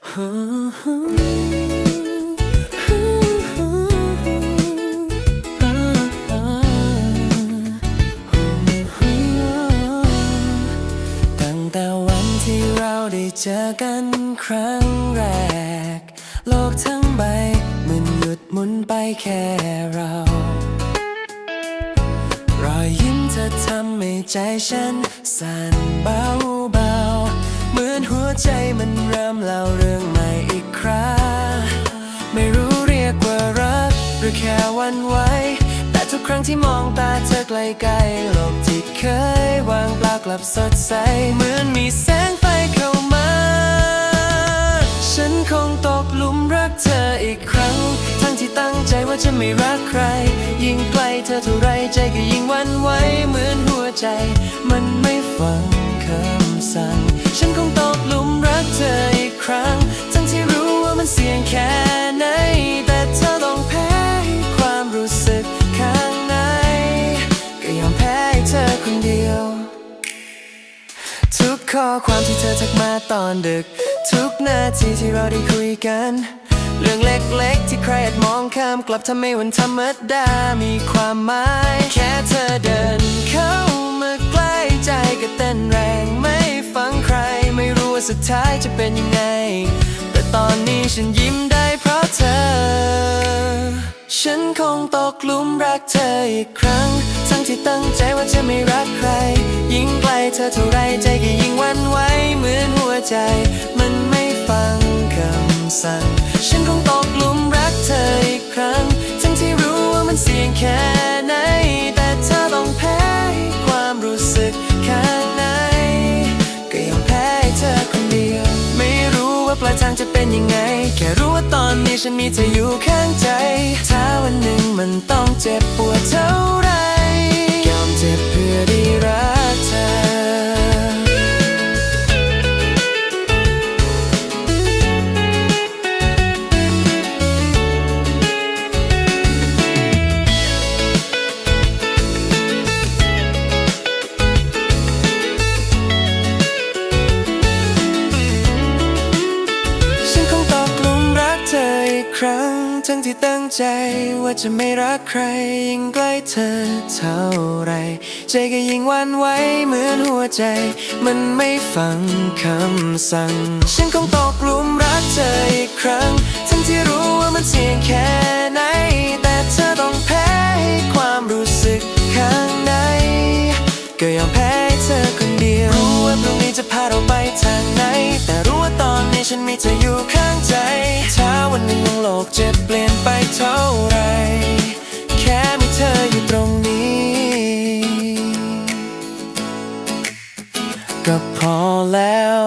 ตั้งแต่วันที่เราได้เจอกันครั้งแรก โลกทั้งใบมันหยุดหมุนไปแค่เรา รอยยิ้มเธอทำให้ใจฉันสั่นเบา ใจมันเริ่มเล่าเรื่องใหม่อีกครั้งไม่รู้เรียกว่ารัก หรือแค่วันไหวแต่ทุกครั้งที่มองตาเธอไกลๆโลกที่เคยวางเปล่ากลับสดใส เหมือนมีแสงไฟเข้ามา ฉันคงตกหลุมรักเธออีกครั้ง ทั้งที่ตั้งใจว่าจะไม่รักใคร ยิ่งใกล้เธอเท่าไรใจก็ยิ่งวันไหวเหมือนหัวใจ มันไม่ฟังคำสั่งฉันคง ข้อความที่เธอทักมาตอนดึก ทุกนาทีที่เราได้คุยกัน เรื่องเล็กๆ ที่ใครอาจมองข้ามกลับทำให้วันธรรมดา มีความหมาย แค่เธอเดินเข้ามาใกล้ใจก็เต้นแรงไม่ฟังใคร ไม่รู้ว่าสุดท้ายจะเป็นยังไง แต่ตอนนี้ฉันยิ้มได้เพราะเธอฉันคงตกหลุมรักเธออีกครั้ง ทั้งที่ตั้งใจว่าจะไม่รักใคร ยิ่งไกลเธอเท่าไรใจก็ ใจ มันไม่ฟังคำสั่ง ฉันคงตกหลุมรักเธออีกครั้ง ทั้งที่รู้ว่ามันเสี่ยงแค่ไหน แต่เธอต้องแพ้ความรู้สึกข้างใน ก็ยอมแพ้เธอคนเดียว ไม่รู้ว่าปลายทางจะเป็นยังไง แค่รู้ว่าตอนนี้ฉันมีเธออยู่ข้างใจ ถ้าวันหนึ่งมันต้องเจ็บปวดเท่าไร ครั้ง ทั้งที่ตั้งใจว่าจะไม่รักใคร ยิ่งใกล้เธอเท่าไร ใจก็ยิ่งวันไหวเหมือนหัวใจ มันไม่ฟังคำสั่ง ฉันคงตกหลุมรัก นไปเท่าไร แค่มีเธออยู่ตรงนี้ ก็พอแล้ว